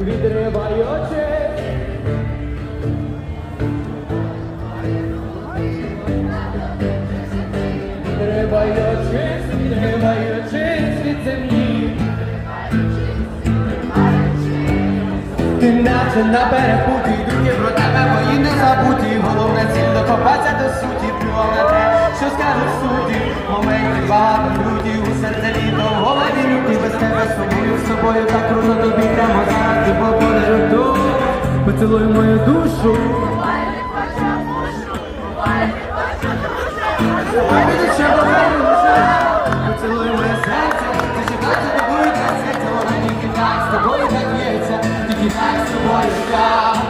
відриваючи. Відриваючись, відриваючись від землі. Ти наче на перепуті, думки про тебе мої не забуті. Головне ціль докопатися до суті, плював те, що скажуть судді. Моментів багато люті, у серце літо, голові люті, без тебе собою, з собою так круто Поцілуй мою душу. Поцілуй моє серце, ти так за тобою трясеться, вона тільки так з тобою так б'ється, тільки так з тобою я.